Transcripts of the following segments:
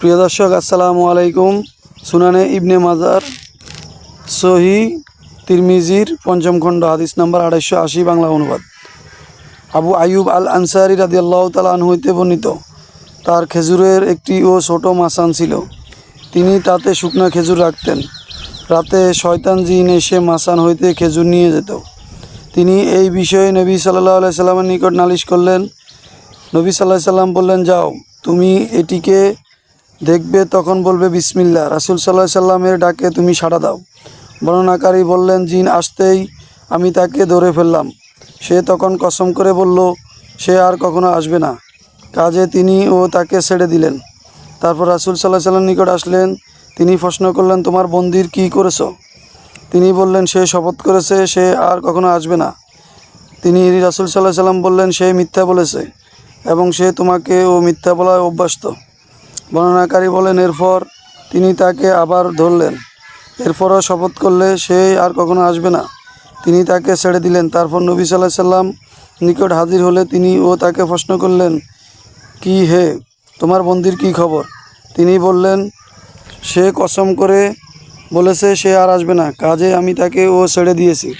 প্রিয় দর্শক, আসসালামু আলাইকুম। সুনানে ইবনে মাজার, সহি তিরমিজির পঞ্চম খণ্ড, হাদিস নাম্বার আড়াইশো আশি, বাংলা অনুবাদ। আবু আয়ুব আল আনসারি রাদি আল্লাহ তালান হইতে বর্ণিত, তার খেজুরের একটি ও ছোট মাসান ছিল। তিনি তাতে শুকনা খেজুর রাখতেন। রাতে শয়তান জিন এসে মাসান হইতে খেজুর নিয়ে যেত। তিনি এই বিষয়ে নবী সাল্লাহ সাল্লামের নিকট নালিশ করলেন। নবী সাল্লাহ সাল্লাম বললেন, যাও, তুমি এটিকে দেখবে তখন বলবে বিসমিল্লা রাসুল সাল্লাহ সাল্লামের ডাকে তুমি সাড়া দাও। বর্ণনাকারী বললেন, জিন আসতেই আমি তাকে ধরে ফেললাম। সে তখন কসম করে বলল, সে আর কখনো আসবে না। কাজে তিনি ও তাকে ছেড়ে দিলেন। তারপর রাসুল সাল্লাহ সাল্লাম নিকট আসলেন। তিনি প্রশ্ন করলেন, তোমার বন্দির কি করেছ? তিনি বললেন, সে শপথ করেছে, সে আর কখনো আসবে না। তিনি রাসুল সাল্লাহ সাল্লাম বললেন, সে মিথ্যা বলেছে এবং সে তোমাকে ও মিথ্যা বলায় অভ্যস্ত। বর্ণনাকারী বলেন, এরপর তিনি তাকে আবার ধরলেন। এরপরও শপথ করলে সে আর কখনো আসবে না। তিনি তাকে ছেড়ে দিলেন। তারপর নবী সাল্লাহ সাল্লাম নিকট হাজির হলে তিনি ও তাকে প্রশ্ন করলেন, কি হে, তোমার বন্দির কি খবর? তিনি বললেন, সে কসম করে বলেছে, সে আর আসবে না। কাজে আমি তাকে ও ছেড়ে দিয়েছি।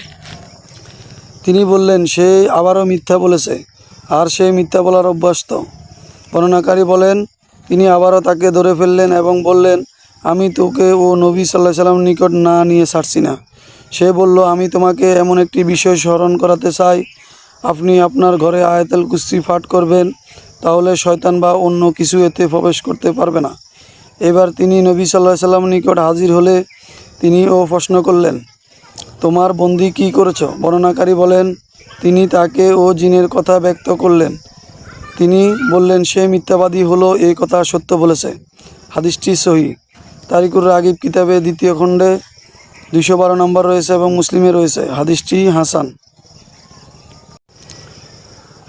তিনি বললেন, সে আবারও মিথ্যা বলেছে, আর সে মিথ্যা বলার অভ্যস্ত। বর্ণনাকারী বলেন তিনি আবারও তাকে ধরে ফেললেন এবং বললেন, আমি তোকে ও নবী সাল্লাহ সাল্লাম নিকট না নিয়ে ছাড়ছি না। সে বলল, আমি তোমাকে এমন একটি বিষয় স্মরণ করাতে চাই। আপনি আপনার ঘরে আয়াতেল কুস্তি ফাট করবেন, তাহলে শয়তান বা অন্য কিছু এতে প্রবেশ করতে পারবে না। এবার তিনি নবী সাল্লাহ সাল্লাম নিকট হাজির হলে তিনি ও প্রশ্ন করলেন, তোমার বন্দি কি করেছ? বর্ণনাকারী বলেন, তিনি তাকে ও জিনের কথা ব্যক্ত করলেন। তিনি বললেন, সে মিথ্যাবাদী হলো এই কথা সত্য বলেছে। হাদিসটি সহি। তারিকুর রাগিব কিতাবে দ্বিতীয় খণ্ডে দুশো বারো নম্বর রয়েছে এবং মুসলিমে রয়েছে। হাদিসটি হাসান।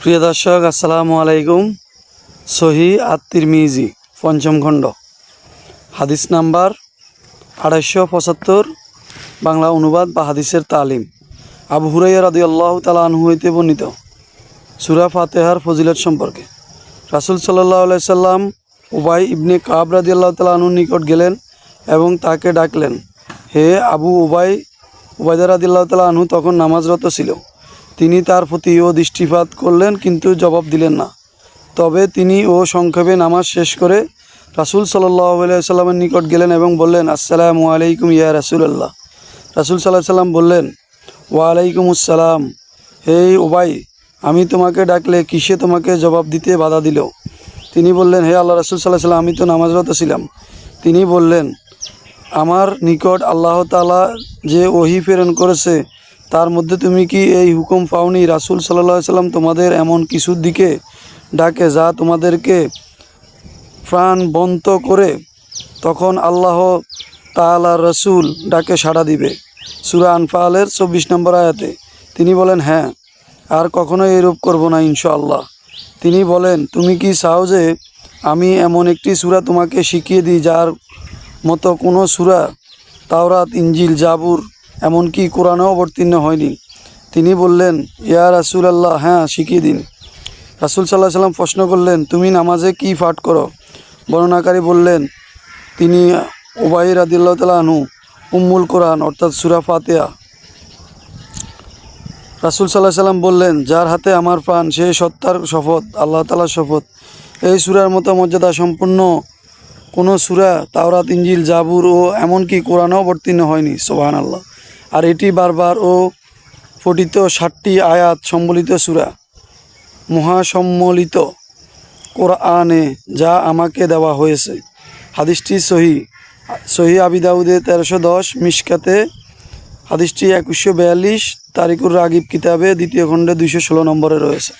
প্রিয় দর্শক, আসসালামু আলাইকুম। সহি আত্মির মিজি পঞ্চম খণ্ড। হাদিস নাম্বার আড়াইশো পঁচাত্তর, বাংলা অনুবাদ বা হাদিসের তালিম। আবু রাদি আল্লাহ তালা আনহু হইতে বর্ণিত। সুরা ফাতেহার ফজিলত সম্পর্কে। রাসুল সাল্লাহ সাল্লাম উবাই ইবনে কাব রাদি আল্লাহ আনুর নিকট গেলেন এবং তাকে ডাকলেন, হে আবু উবাই, উবাইদা রাদি আল্লাহ তখন নামাজরত ছিল। তিনি তার প্রতি ও দৃষ্টিপাত করলেন কিন্তু জবাব দিলেন না। তবে তিনি ও সংক্ষেপে নামাজ শেষ করে রাসুল সাল্লাহ সাল্লামের নিকট গেলেন এবং বললেন, আসসালামু আলাইকুম ইয়া রাসুলাল্লাহ। রাসুল সাল্লাহ সাল্লাম বললেন ওয়ালাইকুম আসসালাম। হে ওবাই আমি তোমাকে ডাকলে কিসে তোমাকে জবাব দিতে বাধা দিল? তিনি বললেন, হে আল্লাহ রাসুল সাল্লাহ সাল্লাম আমি তো নামাজরত ছিলাম। তিনি বললেন, আমার নিকট আল্লাহ তালা যে ওহি প্রেরণ করেছে, তার মধ্যে তুমি কি এই হুকুম পাওনি? রাসুল সাল্লাহ সাল্লাম তোমাদের এমন কিছুর দিকে ডাকে যা তোমাদেরকে প্রাণবন্ত করে, তখন আল্লাহ তালা রসুল ডাকে সাড়া দিবে। সুরা আনফালের চব্বিশ নম্বর আয়াতে তিনি বলেন হ্যাঁ। আর কখনো এরূপ করব না, ইনশাআল্লাহ। তিনি বলেন, তুমি কি চাও যে আমি এমন একটি সুরা তোমাকে শিখিয়ে দিই, যার মতো কোনো সুরা তাওরাত ইঞ্জিল জাবুর, এমনকি কোরআনেও অবতীর্ণ হয়নি? তিনি বললেন, ইয়া রাসুল আল্লাহ হ্যাঁ শিখিয়ে দিন। রাসুল সাল্লাহ সাল্লাম প্রশ্ন করলেন, তুমি নামাজে কি পাঠ করো? বর্ণনাকারী বললেন, তিনি ওবাই রাদিল্লাহ তালা উম্মুল কোরআন, অর্থাৎ সুরা ফাতেয়া রাসুল সাল্লাহ সাল্লাম বললেন, যার হাতে আমার প্রাণ, সে সত্তার শপথ, আল্লাহ তালার শপথ। এই সুরার মতো মর্যাদা সম্পূর্ণ কোনো সুরা, তাওরাত ইঞ্জিল জাবুর ও এমনকি কোরআনও অবতীর্ণ হয়নি। সোহান আল্লাহ আর এটি বারবার ও পঠিত ষাটটি আয়াত সম্বলিত সুরা। মহাসম্মলিত কোরআনে যা আমাকে দেওয়া হয়েছে। হাদিসটি সহি। সহি আবিদাউদে তেরোশো দশ মিশকাতে হাদিসটি একুশশো বিয়াল্লিশ তারিকুর রাগিব কিতাবে দ্বিতীয় খণ্ডে দুইশো ষোলো নম্বরে রয়েছে।